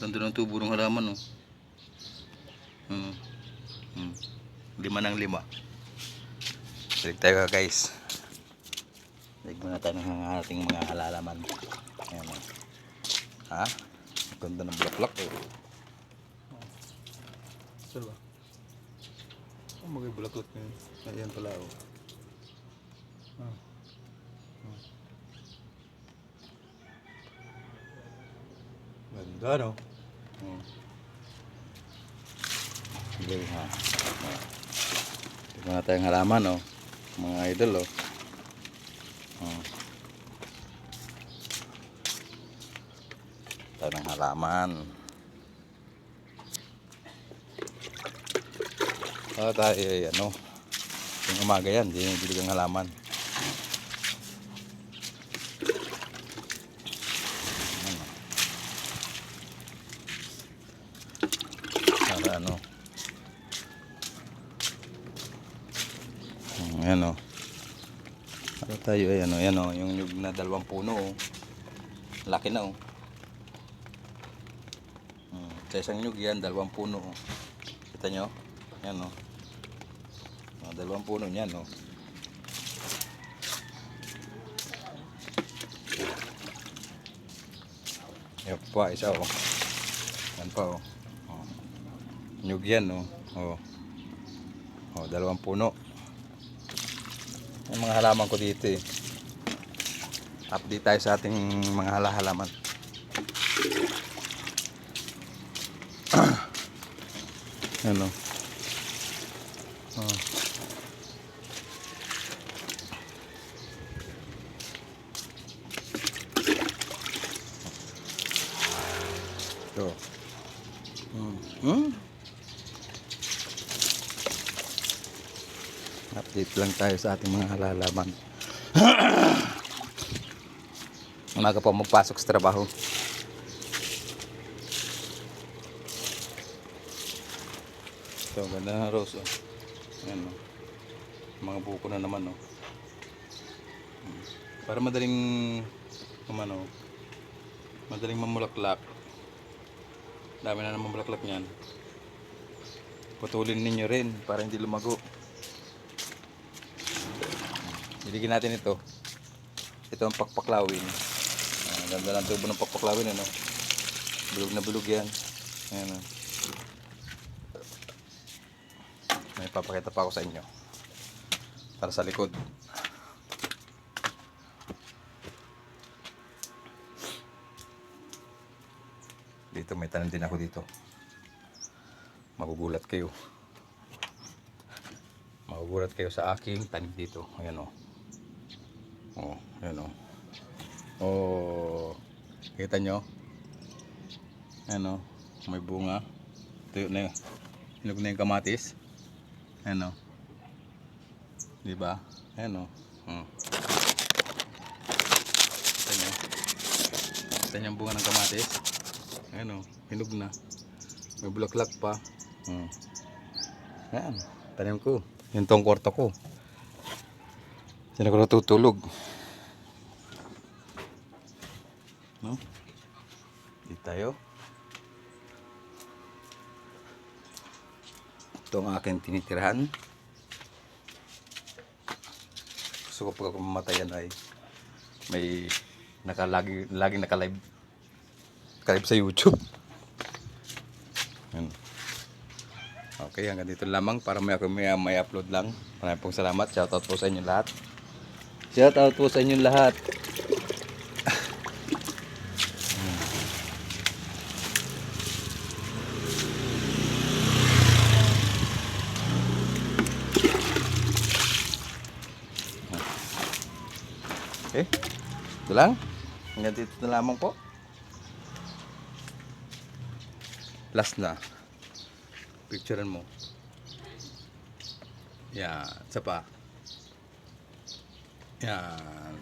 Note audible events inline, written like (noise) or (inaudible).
Ganda ng tubo ng halaman, oh. Hmm. Hmm. Lima ng lima. Balik tayo guys. Balik muna tayo ng ating mga halalaman. Ayan, oh. Ha? Ganda ng bulaklak, oh. Saan ba? Oh, magay bulaklak na yun. Ayan pala, oh. Ah. Ganda, no? Hmm. Sige, ha. Tignan na tayong halaman, oh. Mga idol, oh. Oh. Tayo ng halaman. Ah, tayo, ay, ano. Yung umaga yan, di bilig ang halaman. Ano. Para ano. Hmm, Ayan o. Ano tayo ay ano, ayan o, yung nyug na dalawang puno o. Laki na o. Hmm, sa isang nyug yan, dalawang puno o. Kita nyo? Ayan o. Ah, dalawang puno niyan o. Ayan pa, isa o. Yan pa o. Oh. Nyug yan o. Oh. Oh, dalawang puno. Yung mga halaman ko dito eh. Update tayo sa ating mga halahalaman. ano? (clears throat) Oh. Ito. Hmm. Hmm? Update lang tayo sa ating mga halalaman. (clears throat) Umaga pa magpasok sa trabaho. Ito, ganda na rose. Oh. Ayan, oh. Mga buko na naman. Oh. Para madaling umano, madaling mamulaklak. Dami na naman bulaklak niyan. Putulin ninyo rin para hindi lumago. Iligin natin ito. Ito ang pakpaklawin. Ah, ganda ng tubo ng pakpaklawin ano. Bulog na bulog yan. Ayan oh. May papakita pa ako sa inyo. Para sa likod. Dito may tanim din ako dito. Magugulat kayo. Magugulat kayo sa aking tanim dito. Ayan o. Oh, ayan o. Oh, kita nyo? Ayan o. May bunga. Ito na yun. Hinog na yung kamatis. Ayan o. Diba? Ayan o. Hmm. Kita nyo? Kita nyo bunga ng kamatis? Ayan o. Hinog na. May bulaklak pa. Hmm. Ayan. Tanim ko. Yung tong kwarto ko. Diyan ako natutulog. No? Dito tayo. Ito ang aking tinitirahan. Gusto ko pag ako mamatayan ay may nakalagi laging nakalive nakalive sa YouTube. Yan. Okay, hanggang dito lamang para may may, may upload lang. Maraming pong salamat. Shoutout po sa inyo lahat. Shoutout po sa inyo lahat. Okay. Ito lang. Hanggang dito na lamang po. Last na. Picturean mo. Yan. Isa pa. Yan.